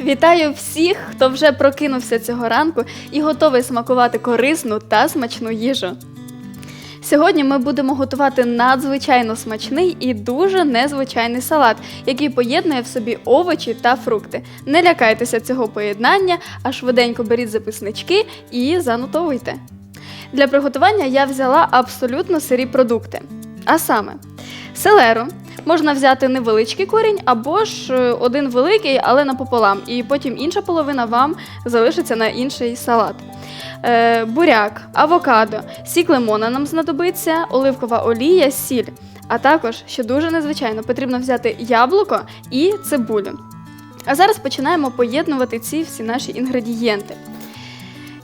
Вітаю всіх, хто вже прокинувся цього ранку і готовий смакувати корисну та смачну їжу. Сьогодні ми будемо готувати надзвичайно смачний і дуже незвичайний салат, який поєднує в собі овочі та фрукти. Не лякайтеся цього поєднання, а швиденько беріть записнички і занотовуйте. Для приготування я взяла абсолютно сирі продукти. А саме, селеру можна взяти невеличкий корінь або ж е, один великий, але напополам, і потім інша половина вам залишиться на інший салат. Е, буряк, авокадо, сік лимона нам знадобиться, оливкова олія, сіль. А також, що дуже незвичайно, потрібно взяти яблуко і цибулю. А зараз починаємо поєднувати ці всі наші інгредієнти.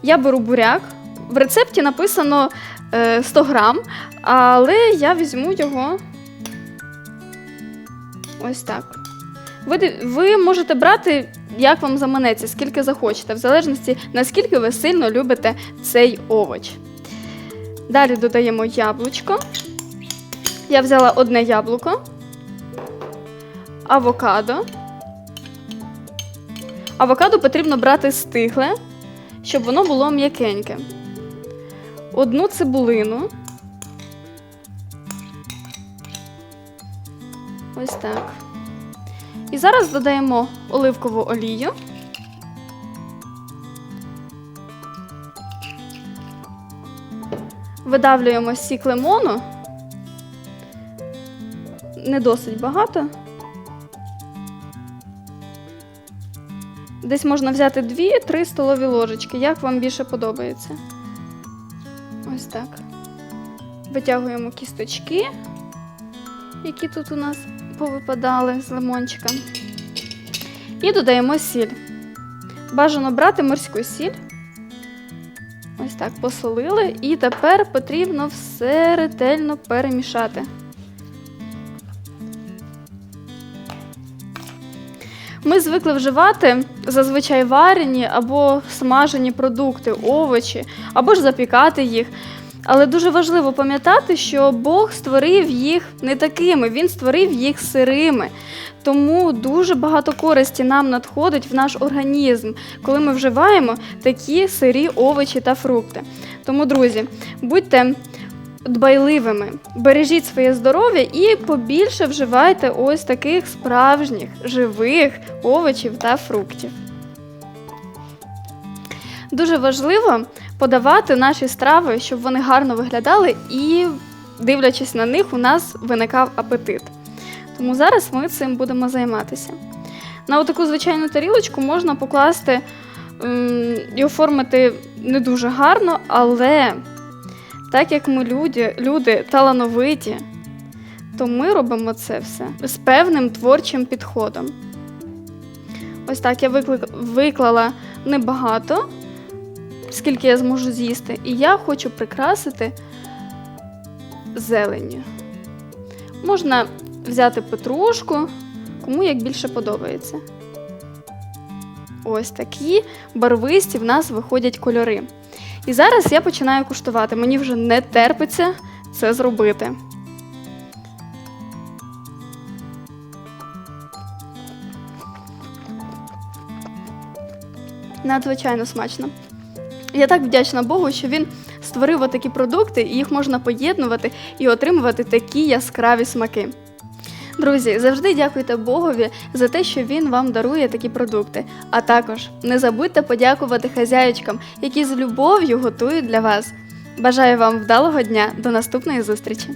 Я беру буряк. В рецепті написано е, 100 грам, але я візьму його ось так. Ви, ви можете брати, як вам заманеться, скільки захочете, в залежності, наскільки ви сильно любите цей овоч. Далі додаємо яблучко. Я взяла одне яблуко, авокадо. Авокадо потрібно брати стигле, щоб воно було м'якеньке. Одну цибулину. Ось так. І зараз додаємо оливкову олію. Видавлюємо сік лимону. Не досить багато. Десь можна взяти 2-3 столові ложечки, як вам більше подобається. Ось так. Витягуємо кісточки, які тут у нас повипадали з лимончика. І додаємо сіль. Бажано брати морську сіль. Ось так посолили. І тепер потрібно все ретельно перемішати. Ми звикли вживати зазвичай варені або смажені продукти, овочі, або ж запікати їх. Але дуже важливо пам'ятати, що Бог створив їх не такими, Він створив їх сирими. Тому дуже багато користі нам надходить в наш організм, коли ми вживаємо такі сирі овочі та фрукти. Тому, друзі, будьте дбайливими, бережіть своє здоров'я і побільше вживайте ось таких справжніх живих овочів та фруктів. Дуже важливо подавати наші страви, щоб вони гарно виглядали і, дивлячись на них, у нас виникав апетит. Тому зараз ми цим будемо займатися. На таку звичайну тарілочку можна покласти і оформити не дуже гарно, але так як ми люди, люди талановиті, то ми робимо це все з певним творчим підходом. Ось так я виклала небагато, скільки я зможу з'їсти, і я хочу прикрасити зеленню. Можна взяти петрушку, кому як більше подобається. Ось такі барвисті в нас виходять кольори. І зараз я починаю куштувати. Мені вже не терпиться це зробити. Надзвичайно смачно. Я так вдячна Богу, що він створив такі продукти, і їх можна поєднувати і отримувати такі яскраві смаки. Друзі, завжди дякуйте Богові за те, що він вам дарує такі продукти. А також не забудьте подякувати хазяючкам, які з любов'ю готують для вас. Бажаю вам вдалого дня. До наступної зустрічі!